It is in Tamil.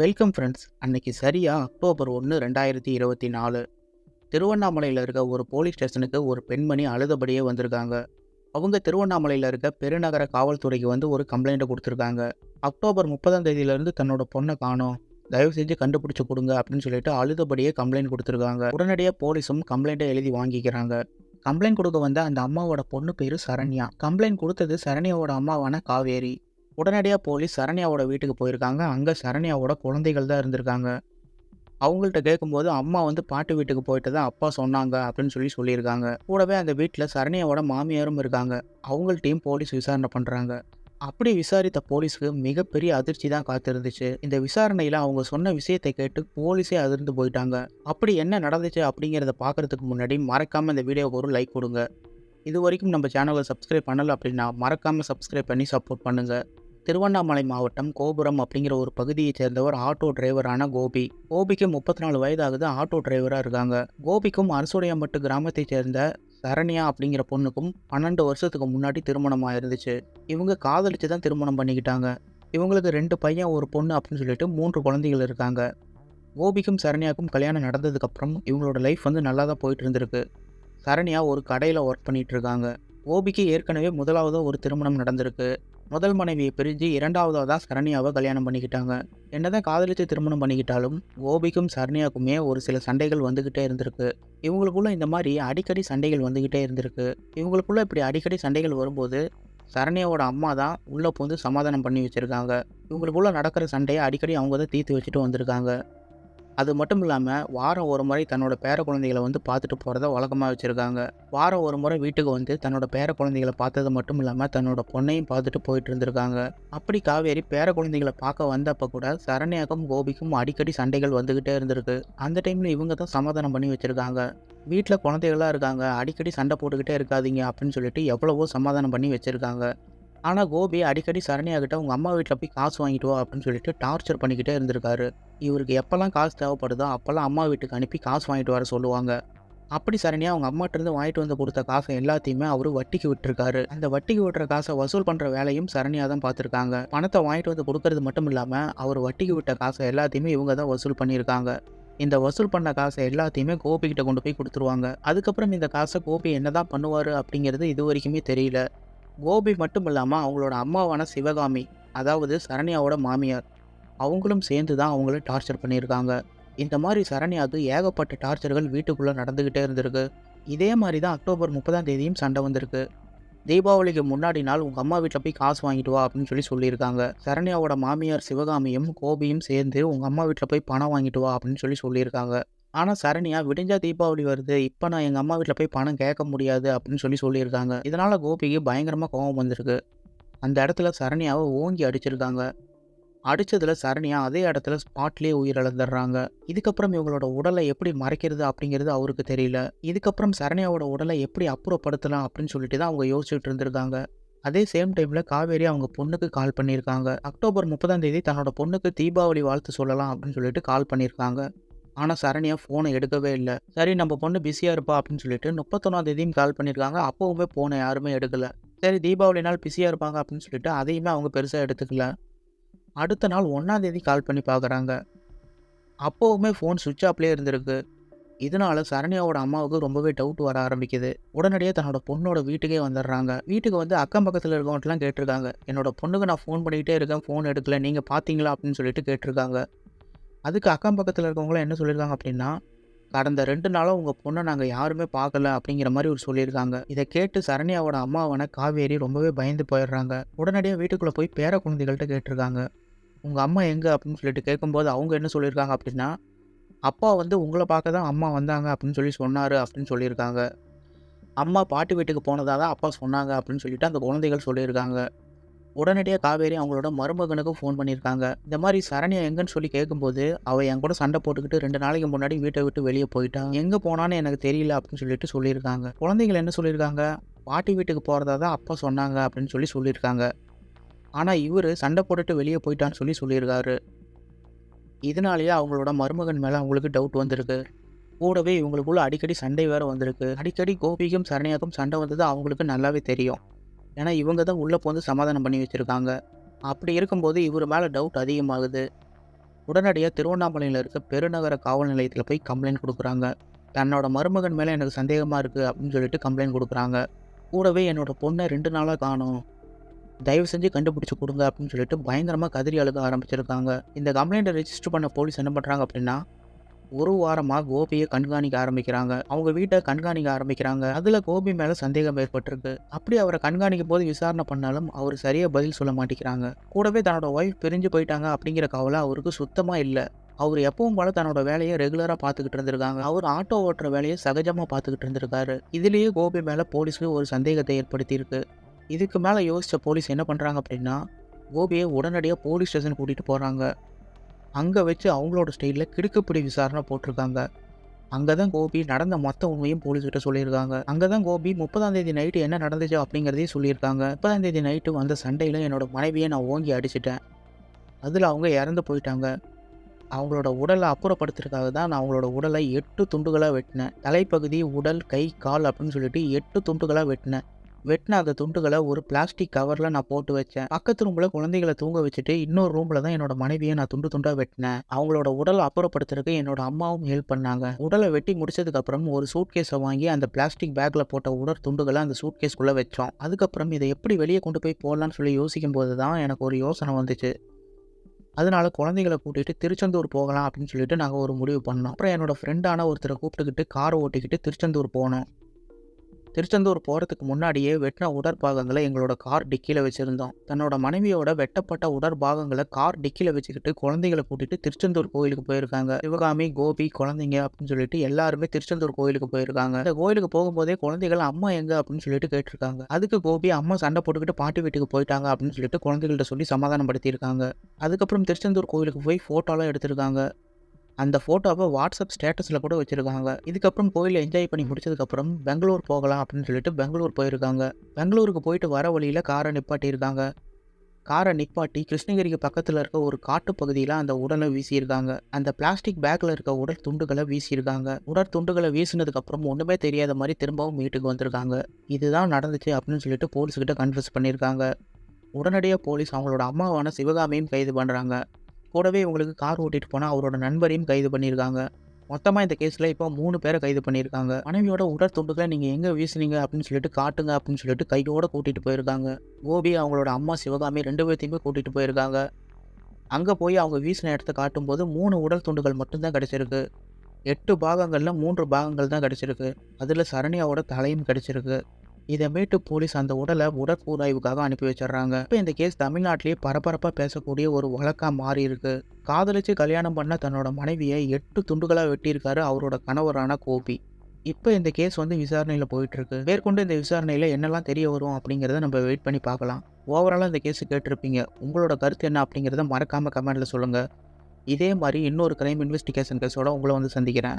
வெல்கம் ஃப்ரெண்ட்ஸ் அன்னைக்கு சரியாக அக்டோபர் ஒன்று ரெண்டாயிரத்தி இருபத்தி நாலு. திருவண்ணாமலையில் இருக்க ஒரு போலீஸ் ஸ்டேஷனுக்கு ஒரு பெண்மணி அழுதபடியே வந்திருக்காங்க. அவங்க திருவண்ணாமலையில் இருக்க பெருநகர காவல்துறைக்கு வந்து ஒரு கம்ப்ளைண்ட்டை கொடுத்துருக்காங்க. அக்டோபர் முப்பதாம் தேதியிலேருந்து தன்னோட பொண்ணை காணோம். தயவு செஞ்சு கண்டுபிடிச்சு கொடுங்க அப்படின்னு சொல்லிட்டு அழுதபடியே கம்ப்ளைண்ட் கொடுத்துருக்காங்க. உடனடியாக போலீஸும் கம்ப்ளைண்ட்டை எழுதி வாங்கிக்கிறாங்க. கம்ப்ளைண்ட் கொடுக்க வந்த அந்த அம்மாவோட பொண்ணு பேர் சரண்யா. கம்ப்ளைண்ட் கொடுத்தது சரண்யாவோட அம்மாவான காவேரி. உடனடியாக போலீஸ் சரண்யாவோட வீட்டுக்கு போயிருக்காங்க. அங்கே சரண்யாவோட குழந்தைகள் தான் இருந்திருக்காங்க. அவங்கள்ட்ட கேட்கும்போது அம்மா வந்து பாட்டு வீட்டுக்கு போயிட்டு தான் அப்பா சொன்னாங்க அப்படின்னு சொல்லி சொல்லியிருக்காங்க. கூடவே அந்த வீட்டில் சரண்யாவோட மாமியாரும் இருக்காங்க. அவங்கள்ட்டையும் போலீஸ் விசாரணை பண்ணுறாங்க அப்படி விசாரித்த போலீஸ்க்கு மிகப்பெரிய அதிர்ச்சி தான் காத்திருந்துச்சு. இந்த விசாரணையில் அவங்க சொன்ன விஷயத்தை கேட்டு போலீஸே அதிர்ந்து போயிட்டாங்க. அப்படி என்ன நடந்துச்சு அப்படிங்கிறத பார்க்கறதுக்கு முன்னாடி மறக்காமல் இந்த வீடியோவுக்கு ஒரு லைக் கொடுங்க. இது வரைக்கும் நம்ம சேனலை சப்ஸ்கிரைப் பண்ணலை அப்படின்னா மறக்காமல் சப்ஸ்கிரைப் பண்ணி சப்போர்ட் பண்ணுங்கள் திருவண்ணாமலை மாவட்டம் கோபுரம் அப்படிங்கிற ஒரு பகுதியைச் சேர்ந்தவர் ஆட்டோ டிரைவரான கோபி. கோபிக்கு முப்பத்தி நாலு வயதாகுது ஆட்டோ டிரைவராக இருக்காங்க. கோபிக்கும் அரசுடையம்பட்டு கிராமத்தைச் சேர்ந்த சரண்யா அப்படிங்கிற பொண்ணுக்கும் பன்னெண்டு வருஷத்துக்கு முன்னாடி திருமணம் ஆயிருந்துச்சு. இவங்க காதலிச்சு தான் திருமணம் பண்ணிக்கிட்டாங்க. இவங்களுக்கு ரெண்டு பையன் ஒரு பொண்ணு அப்படின்னு சொல்லிட்டு மூன்று குழந்தைகள் இருக்காங்க. கோபிக்கும் சரண்யாவுக்கும் கல்யாணம் நடந்ததுக்கப்புறம் இவங்களோட லைஃப் வந்து நல்லா தான் போயிட்டு இருந்திருக்கு. சரண்யா ஒரு கடையில் ஒர்க் பண்ணிட்டு இருக்காங்க. கோபிக்கு ஏற்கனவே முதலாவது ஒரு திருமணம் நடந்திருக்கு. முதல் மனைவியை பிரிஞ்சு இரண்டாவதாக தான் சரண்யாவை கல்யாணம் பண்ணிக்கிட்டாங்க. என்னதான் காதலித்து திருமணம் பண்ணிக்கிட்டாலும் கோபிக்கும் சரண்யாவுக்குமே ஒரு சில சண்டைகள் வந்துக்கிட்டே இருந்திருக்கு. இவங்களுக்குள்ள இந்த மாதிரி அடிக்கடி சண்டைகள் வந்துக்கிட்டே இருந்திருக்கு. இவங்களுக்குள்ள இப்படி அடிக்கடி சண்டைகள் வரும்போது சரண்யாவோட அம்மா தான் உள்ளே போந்து சமாதானம் பண்ணி வச்சுருக்காங்க. இவங்களுக்குள்ள நடக்கிற சண்டையை அடிக்கடி அவங்க தான் தீர்த்து வச்சுட்டு வந்திருக்காங்க. அது மட்டும் இல்லாமல் வாரம் ஒரு முறை தன்னோட பேர குழந்தைகளை வந்து பார்த்துட்டு போகிறத வழக்கமாக வச்சுருக்காங்க. வாரம் ஒரு முறை வீட்டுக்கு வந்து தன்னோட பேர குழந்தைகளை பார்த்தது மட்டும் இல்லாமல் தன்னோட பொண்ணையும் பார்த்துட்டு போயிட்டு இருந்திருக்காங்க. அப்படி காவேரி பேர குழந்தைகளை பார்க்க வந்தப்போ கூட சரண்யாக்கும் கோபிக்கும் அடிக்கடி சண்டைகள் வந்துக்கிட்டே இருந்திருக்கு. அந்த டைமில் இவங்க தான் சமாதானம் பண்ணி வச்சுருக்காங்க. வீட்டில் குழந்தைகளாக இருக்காங்க. அடிக்கடி சண்டை போட்டுக்கிட்டே இருக்காதீங்க அப்படின்னு சொல்லிட்டு எவ்வளவோ சமாதானம் பண்ணி வச்சுருக்காங்க. ஆனால் கோபி அடிக்கடி சரணியாகிட்ட உங்கள் அம்மா வீட்டில் போய் காசு வாங்கிட்டு வா அப்படின்னு சொல்லிட்டு டார்ச்சர் பண்ணிக்கிட்டே இருந்திருக்காரு. இவருக்கு எப்போல்லாம் காசு தேவைப்படுதோ அப்போல்லாம் அம்மா வீட்டுக்கு அனுப்பி காசு வாங்கிட்டு வர சொல்லுவாங்க. அப்படி சரணியா அவங்க அம்மாட்டிருந்து வாங்கிட்டு வந்து கொடுத்த காசை எல்லாத்தையுமே அவர் வட்டிக்கு விட்டுருக்காரு. அந்த வட்டிக்கு விட்டுற காசை வசூல் பண்ணுற வேலையும் சரணியா தான் பார்த்துருக்காங்க. பணத்தை வாங்கிட்டு வந்து கொடுக்கறது மட்டும் இல்லாமல் அவர் வட்டிக்கு விட்ட காசை எல்லாத்தையுமே இவங்க தான் வசூல் பண்ணியிருக்காங்க. இந்த வசூல் பண்ண காசை எல்லாத்தையுமே கோபிக்கிட்ட கொண்டு போய் கொடுத்துருவாங்க. அதுக்கப்புறம் இந்த காசை கோபி என்னதான் பண்ணுவார் அப்படிங்கிறது இது வரைக்குமே தெரியல. கோபி மட்டும் இல்லாமல் அவங்களோட அம்மாவான சிவகாமி அதாவது சரண்யாவோட மாமியார் அவங்களும் சேர்ந்து தான் அவங்கள டார்ச்சர் பண்ணியிருக்காங்க. இந்த மாதிரி சரண்யாவுக்கு ஏகப்பட்ட டார்ச்சர்கள் வீட்டுக்குள்ளே நடந்துக்கிட்டே இருந்திருக்கு. இதே மாதிரி தான் அக்டோபர் முப்பதாம் தேதியும் சண்டை வந்திருக்கு. தீபாவளிக்கு முன்னாடி நாள் உங்கள் அம்மா வீட்டில் போய் காசு வாங்கிட்டு வா அப்படின்னு சொல்லி சொல்லியிருக்காங்க. சரண்யாவோட மாமியார் சிவகாமியும் கோபியும் சேர்ந்து உங்கள் அம்மா வீட்டில் போய் பணம் வாங்கிட்டு வா அப்படின்னு சொல்லி சொல்லியிருக்காங்க. ஆனால் சரண்யா விடிஞ்சா தீபாவளி வருது. இப்போ நான் எங்கள் அம்மா வீட்டில் போய் பணம் கேட்க முடியாது அப்படின்னு சொல்லி சொல்லியிருக்காங்க. இதனால் கோபிக்கு பயங்கரமாக கோபம் வந்திருக்கு. அந்த இடத்துல சரண்யாவை ஓங்கி அடிச்சிருக்காங்க. அடித்ததில் சரண்யா அதே இடத்துல ஸ்பாட்லேயே உயிரிழந்துடுறாங்க. இதுக்கப்புறம் இவங்களோட உடலை எப்படி மறைக்கிறது அப்படிங்கிறது அவருக்கு தெரியல. இதுக்கப்புறம் சரண்யாவோட உடலை எப்படி அப்புறப்படுத்தலாம் அப்படின்னு சொல்லிட்டு தான் அவங்க யோசிச்சுட்டு இருந்திருக்காங்க. அதே சேம் டைமில் காவேரி அவங்க பொண்ணுக்கு கால் பண்ணியிருக்காங்க. அக்டோபர் முப்பதாம் தேதி தன்னோட பொண்ணுக்கு தீபாவளி வாழ்த்து சொல்லலாம் அப்படின்னு சொல்லிட்டு கால் பண்ணியிருக்காங்க. ஆனால் சரண்யா ஃபோனை எடுக்கவே இல்லை. சரி நம்ம பொண்ணு பிஸியாக இருப்பா அப்படின்னு சொல்லிட்டு முப்பத்தொன்னாம் தேதியும் கால் பண்ணியிருக்காங்க அப்போவுமே ஃபோனை யாருமே எடுக்கல. சரி தீபாவளி நாள் பிஸியாக இருப்பாங்க அப்படின்னு சொல்லிட்டு அதையுமே அவங்க பெருசாக எடுத்துக்கல. அடுத்த நாள் ஒன்றாம் தேதி கால் பண்ணி பார்க்குறாங்க அப்போவுமே ஃபோன் சுவிட்ச் ஆஃப்லேயே இருந்திருக்கு. இதனால சரண்யாவோட அம்மாவுக்கு ரொம்பவே டவுட் வர ஆரம்பிக்குது. உடனடியாக தன்னோட பொண்ணோட வீட்டுக்கே வந்துடுறாங்க. வீட்டுக்கு வந்து அக்கம் பக்கத்தில் இருக்கவங்கட்டெலாம் கேட்டிருக்காங்க. என்னோட பொண்ணுக்கு நான் ஃபோன் பண்ணிக்கிட்டே இருக்கேன். ஃபோன் எடுக்கல. நீங்கள் பார்த்தீங்களா அப்படின்னு சொல்லிட்டு கேட்டிருக்காங்க. அதுக்கு அக்கம் பக்கத்தில் இருக்கவங்களாம் என்ன சொல்லியிருக்காங்க அப்படின்னா கடந்த ரெண்டு நாளாக உங்கள் பொண்ணை நாங்கள் யாருமே பார்க்கல அப்படிங்கிற மாதிரி ஒரு சொல்லியிருக்காங்க. இதை கேட்டு சரண்யாவோட அம்மாவான காவேரி ரொம்பவே பயந்து போயிடுறாங்க. உடனடியாக வீட்டுக்குள்ளே போய் பேர குழந்தைகள்கிட்ட கேட்டிருக்காங்க. உங்கள் அம்மா எங்கே? அப்படின்னு சொல்லிட்டு கேட்கும்போது அவங்க என்ன சொல்லியிருக்காங்க அப்படின்னா அப்பா வந்து உங்களை பார்க்க தான் அம்மா வந்தாங்க அப்படின்னு சொல்லி சொன்னார் அப்படின்னு சொல்லியிருக்காங்க. அம்மா பாட்டி வீட்டுக்கு போனதாக தான் அப்பா சொன்னாங்க அப்படின்னு சொல்லிட்டு அந்த குழந்தைகள் சொல்லியிருக்காங்க. உடனடியாக காவேரி அவங்களோட மருமகனுக்கும் ஃபோன் பண்ணியிருக்காங்க. இந்த மாதிரி சரண்யா எங்கன்னு சொல்லி கேட்கும்போது அவள் என் கூட சண்டை போட்டுக்கிட்டு ரெண்டு நாளைக்கு முன்னாடி வீட்டை விட்டு வெளியே போயிட்டான் எங்கே போனான்னு எனக்கு தெரியல அப்படின்னு சொல்லிட்டு சொல்லியிருக்காங்க. குழந்தைகள் என்ன சொல்லியிருக்காங்க? பாட்டி வீட்டுக்கு போகிறதா தான் அப்பா சொன்னாங்க அப்படின்னு சொல்லி சொல்லியிருக்காங்க. ஆனால் இவர் சண்டை போட்டுட்டு வெளியே போயிட்டான்னு சொல்லி சொல்லியிருக்காரு. இதனாலேயே அவங்களோட மருமகன் மேலே அவங்களுக்கு டவுட் வந்திருக்கு. கூடவே இவங்களுக்குள்ள அடிக்கடி சண்டை வேறு வந்திருக்கு. அடிக்கடி கோபிக்கும் சரணியாக்கும் சண்டை வந்தது அவங்களுக்கு நல்லாவே தெரியும். ஏன்னா இவங்க தான் உள்ளே போந்து சமாதானம் பண்ணி வச்சுருக்காங்க. அப்படி இருக்கும்போது இவர் மேலே டவுட் அதிகமாகுது. உடனடியாக திருவண்ணாமலையில் இருக்க பெருநகர காவல் நிலையத்தில் போய் கம்ப்ளைண்ட் கொடுக்குறாங்க. தன்னோட மருமகன் மேலே எனக்கு சந்தேகமாக இருக்குது அப்படின்னு சொல்லிட்டு கம்ப்ளைண்ட் கொடுக்குறாங்க. கூடவே என்னோட பொண்ணை ரெண்டு நாளாக காணும். தயவு செஞ்சு கண்டுபிடிச்சி கொடுங்க அப்படின்னு சொல்லிட்டு பயங்கரமாக கதறி அழுக ஆரம்பிச்சிருக்காங்க. இந்த கம்ப்ளைண்ட்டை ரெஜிஸ்டர் பண்ண போலீஸ் என்ன பண்ணுறாங்க அப்படின்னா ஒரு வாரமாக கோபியை கண்காணிக்க ஆரம்பிக்கிறாங்க. அவங்க வீட்டை கண்காணிக்க ஆரம்பிக்கிறாங்க. அதில் கோபி மேலே சந்தேகம் ஏற்பட்டிருக்கு. அப்படி அவரை கண்காணிக்கும் போது விசாரணை பண்ணாலும் அவர் சரியாக பதில் சொல்ல மாட்டேங்கிறாங்க. கூடவே தன்னோட ஒய்ஃப் பிரிஞ்சு போயிட்டாங்க அப்படிங்கிற கவலை அவருக்கு சுத்தமாக இல்லை. அவர் எப்பவும் போல தன்னோட வேலையை ரெகுலராக பார்த்துக்கிட்டு இருந்திருக்காங்க. அவர் ஆட்டோ ஓட்டுற வேலையை சகஜமாக பார்த்துக்கிட்டு இருந்திருக்காரு. இதுலேயே கோபி மேலே போலீஸுக்கு ஒரு சந்தேகத்தை ஏற்படுத்தியிருக்கு. இதுக்கு மேலே யோசித்த போலீஸ் என்ன பண்ணுறாங்க அப்படின்னா கோபியை உடனடியாக போலீஸ் ஸ்டேஷன் கூட்டிகிட்டு போகிறாங்க அங்கே வச்சு அவங்களோட ஸ்டைலில் கிடுக்குப்பிடி விசாரணை போட்டிருக்காங்க. அங்கே தான் கோபி நடந்த மொத்த உண்மையும் போலீஸ்கிட்ட சொல்லியிருக்காங்க. அங்கே தான் கோபி முப்பதாம் தேதி நைட்டு என்ன நடந்துச்சு அப்படிங்கிறதையும் சொல்லியிருக்காங்க. முப்பதாம் தேதி நைட்டு வந்த சண்டையில் என்னோட மனைவியை நான் ஓங்கி அடிச்சிட்டேன். அதில் அவங்க இறந்து போயிட்டாங்க. அவங்களோட உடலை அப்புறப்படுத்துறதுக்காக தான் நான் அவங்களோட உடலை எட்டு துண்டுகளாக வெட்டினேன். தலைப்பகுதி உடல் கை கால் அப்படின்னு சொல்லிட்டு எட்டு துண்டுகளாக வெட்டினேன். வெட்டின அந்த துண்டுகளை ஒரு பிளாஸ்டிக் கவரில் நான் போட்டு வச்சேன். பக்கத்து ரூமில் குழந்தைகளை தூங்க வச்சுட்டு இன்னொரு ரூமில் தான் என்னோட மனைவியை நான் துண்டு துண்டாக வெட்டினேன். அவங்களோட உடலை அப்புறப்படுத்துறதுக்கு என்னோட அம்மாவும் ஹெல்ப் பண்ணாங்க. உடலை வெட்டி முடிச்சதுக்கு அப்புறம் ஒரு சூட்கேஸை வாங்கி அந்த பிளாஸ்டிக் பேக்கில் போட்ட உடல் துண்டுகளை அந்த சூட்கேஸ்க்குள்ளே வச்சோம். அதுக்கப்புறம் இதை எப்படி வெளியே கொண்டு போய் போடலான்னு சொல்லி யோசிக்கும் போது தான் எனக்கு ஒரு யோசனை வந்துச்சு. அதனால குழந்தைகளை கூட்டிகிட்டு திருச்செந்தூர் போகலாம் அப்படின்னு சொல்லிட்டு நாங்கள் ஒரு முடிவு பண்ணோம். அப்புறம் என்னோட ஃப்ரெண்டான ஒருத்தரை கூப்பிட்டுக்கிட்டு காரை ஓட்டிக்கிட்டு திருச்செந்தூர் போனோம். திருச்செந்தூர் போகிறதுக்கு முன்னாடியே வெட்டின உடற்பாகங்களை எங்களோட கார் டிக்கியில் வச்சுருந்தோம். தன்னோட மனைவியோட வெட்டப்பட்ட உடற்பாகங்களை கார் டிக்கியில் வச்சுக்கிட்டு குழந்தைகளை கூட்டிட்டு திருச்செந்தூர் கோயிலுக்கு போயிருக்காங்க. சிவகாமி கோபி குழந்தைங்க அப்படின்னு சொல்லிட்டு எல்லாருமே திருச்செந்தூர் கோயிலுக்கு போயிருக்காங்க. இந்த கோயிலுக்கு போகும்போதே குழந்தைகள் அம்மா எங்க? அப்படின்னு சொல்லிட்டு கேட்டிருக்காங்க. அதுக்கு கோபி அம்மா சண்டை போட்டுக்கிட்டு பாட்டி வீட்டுக்கு போயிட்டாங்க அப்படின்னு சொல்லிட்டு குழந்தைகள்கிட்ட சொல்லி சமாதானப்படுத்தியிருக்காங்க. அதுக்கப்புறம் திருச்செந்தூர் கோயிலுக்கு போய் ஃபோட்டோலாம் எடுத்திருக்காங்க. அந்த ஃபோட்டோவை வாட்ஸ்அப் ஸ்டேட்டஸில் கூட வச்சுருக்காங்க. இதுக்கப்புறம் கோயிலில் என்ஜாய் பண்ணி முடிச்சதுக்கப்புறம் பெங்களூர் போகலாம் அப்படின்னு சொல்லிட்டு பெங்களூர் போயிருக்காங்க. பெங்களூருக்கு போயிட்டு வர வழியில் காரை நிப்பாட்டியிருக்காங்க. காரை நிப்பாட்டி கிருஷ்ணகிரிக்கு பக்கத்தில் இருக்க ஒரு காட்டு பகுதியில் அந்த உடலை வீசியிருக்காங்க. அந்த பிளாஸ்டிக் பேக்கில் இருக்க உடல் துண்டுகளை வீசியிருக்காங்க. உடல் துண்டுகளை வீசினதுக்கப்புறம் ஒன்றுமே தெரியாத மாதிரி திரும்பவும் வீட்டுக்கு வந்திருக்காங்க. இதுதான் நடந்துச்சு அப்படின்னு சொல்லிட்டு போலீஸ்கிட்ட கன்ஃபியூஸ் பண்ணியிருக்காங்க. உடனடியாக போலீஸ் அவங்களோட அம்மாவான சிவகாமியும் கைது பண்ணுறாங்க கூடவே இவங்களுக்கு கார் ஓட்டிட்டு போனால் அவரோட நண்பரையும் கைது பண்ணியிருக்காங்க மொத்தமாக இந்த கேஸில் இப்போ மூணு பேரை கைது பண்ணியிருக்காங்க மனைவியோட உடல் துண்டுகளை நீங்கள் எங்கே வீசுனீங்க அப்படின்னு சொல்லிட்டு காட்டுங்க அப்படின்னு சொல்லிட்டு கையோட கூட்டிகிட்டு போயிருக்காங்க. கோபி அவங்களோட அம்மா சிவகாமி ரெண்டு பேர்த்தையுமே கூட்டிகிட்டு போயிருக்காங்க. அங்கே போய் அவங்க வீசின இடத்த காட்டும்போது மூணு உடல் துண்டுகள் மட்டும்தான் கிடச்சிருக்கு. எட்டு பாகங்களில் மூன்று பாகங்கள் தான் கிடச்சிருக்கு. அதில் சரண்யாவோட தலையும் கிடச்சிருக்கு. இதை மீட்டு போலீஸ் அந்த உடலை உடற்கூராய்வுக்காக அனுப்பி வச்சிடுறாங்க. இப்போ இந்த கேஸ் தமிழ்நாட்டிலேயே பரபரப்பாக பேசக்கூடிய ஒரு வழக்காக மாறி இருக்கு. காதலிச்சு கல்யாணம் பண்ண தன்னோட மனைவியை எட்டு துண்டுகளாக வெட்டியிருக்காரு அவரோட கணவரான கோபி. இப்போ இந்த கேஸ் வந்து விசாரணையில் போயிட்டு இருக்கு மேற்கொண்டு இந்த விசாரணையில் என்னெல்லாம் தெரிய வரும் அப்படிங்கிறத நம்ம வெயிட் பண்ணி பார்க்கலாம். ஓவராலாக இந்த கேஸ் கேட்டிருப்பீங்க. உங்களோட கருத்து என்ன அப்படிங்கிறத மறக்காமல் கமெண்ட்டில் சொல்லுங்கள் இதே மாதிரி இன்னொரு கிரைம் இன்வெஸ்டிகேஷன் கேஸோட உங்களை வந்து சந்திக்கிறேன்.